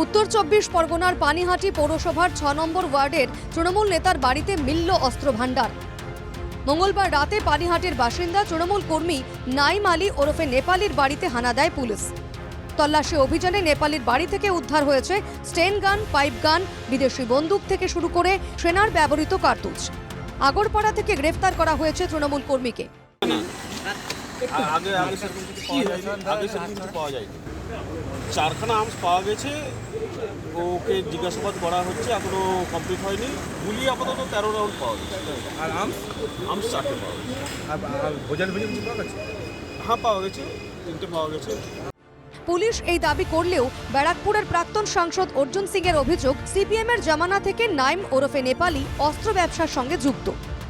উত্তর চব্বিশ পরগনার পানিহাটি পৌরসভার ছ নম্বর ওয়ার্ডের তৃণমূল নেতার বাড়িতে মিলল অস্ত্র ভাণ্ডার মঙ্গলবার রাতে পানিহাটির বাসিন্দা তৃণমূল কর্মী নাইম আলী ওরফে নেপালির বাড়িতে হানা দেয় পুলিশ। তল্লাশি অভিযানে নেপালির বাড়ি থেকে উদ্ধার হয়েছে স্টেন গান, পাইপ গান, বিদেশি বন্দুক থেকে শুরু করে সেনার ব্যবহৃত কার্তুজ। আগরপাড়া থেকে গ্রেফতার করা হয়েছে তৃণমূল কর্মীকে। আগে আগে কিছু পাওয়া যায়নি। চারখানা আর্মস পাওয়া গেছে। ওকে জিজ্ঞাসাবাদ করা হচ্ছে এখনও কমপ্লিট হয়নি। গুলি আপাতত তেরো রাউন্ড পাওয়া গেছে। আর আর্মস আর্মস চারটে পাওয়া গেছে। আর আর ভোজন ভোজন কিছু পাওয়া গেছে? হ্যাঁ পাওয়া গেছে। তিনটে পাওয়া গেছে। পুলিশ এই দাবি করলেও ব্যারাকপুরের প্রাক্তন সাংসদ অর্জুন সিং এর অভিযোগ সিপিএম এর জামানা থেকে নাইম ওরফে নেপালি অস্ত্র ব্যবসার সঙ্গে যুক্ত।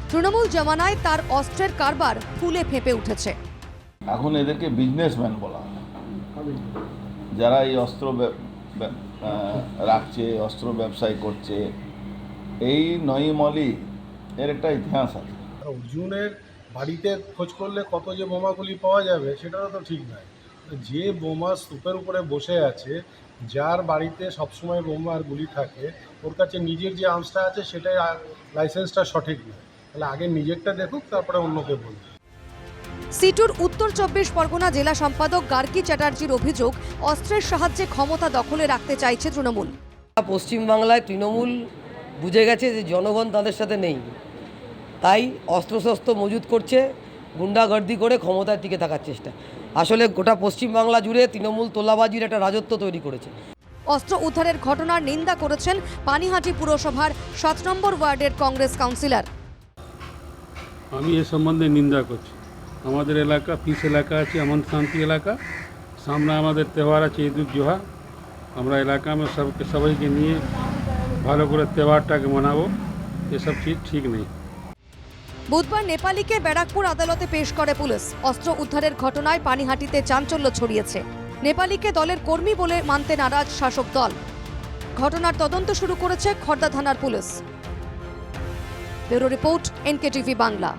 তৃণমূল জামানায় তার অস্ত্রের কারবার ফুলে ফেঁপে উঠেছে। এখন এদেরকে বিজনেসম্যান বলা যারা এই অস্ত্র রাখছে, অস্ত্র ব্যবসায় করছে, এই নঈম অলি এর একটা ইতিহাস আছে। অর্জুনের বাড়িতে খোঁজ করলে কত যে বোমাগুলি পাওয়া যাবে, সেটাও তো ঠিক নয়। যে বোমা স্তূপের উপরে বসে আছে, যার বাড়িতে সবসময় বোমা আর গুলি থাকে, ওর কাছে নিজের যে আর্মসটা আছে, সেটাই লাইসেন্সটা সঠিক নয়। তাহলে আগে নিজেরটা দেখুক, তারপরে অন্যকে বলুক। সিটুর উত্তর চব্বিশ পরগনা জেলা সম্পাদক গার্কি চ্যাটার্জির অভিযোগ অস্ত্রের সাহায্যে ক্ষমতা দখলে রাখতে চাইছে তৃণমূল। পশ্চিমবাংলায় তৃণমূল বুঝে গেছে যে জনগণ তাদের সাথে নেই। তাই অস্ত্রশস্ত্র মজুত করছে গুন্ডাগর্দি করে ক্ষমতার দিকে থাকার চেষ্টা। আসলে গোটা পশ্চিমবাংলা জুড়ে তৃণমূল তোলাবাজির একটা রাজত্ব তৈরি করেছে। অস্ত্র উদ্ধারের ঘটনার নিন্দা করেছেন পানিহাটি পুরসভার সাত নম্বর ওয়ার্ডের কংগ্রেস কাউন্সিলর। আমি এ সম্বন্ধে নিন্দা করছি। আমাদের এলাকা পিস এলাকা আছে এমন শান্তি এলাকা সামনে আমাদের তেওহার আছে ঈদ উদ জোহা আমরা এলাকা में सबके সবাইকে নিয়ে ভালো করে তেওহারটাকে মানাবো এসব ঠিক ঠিক নেই বুধবার নেপালিকে ব্যারাকপুর আদালতে পেশ করে পুলিশ অস্ত্র উদ্ধারের ঘটনায় পানিহাটিতে চাঞ্চল্য ছড়িয়েছে নেপালিকে দলের কর্মী বলে মানতে নারাজ শাসক দল ঘটনার তদন্ত শুরু করেছে খর্দা থানার police bureau report NKTV Bangla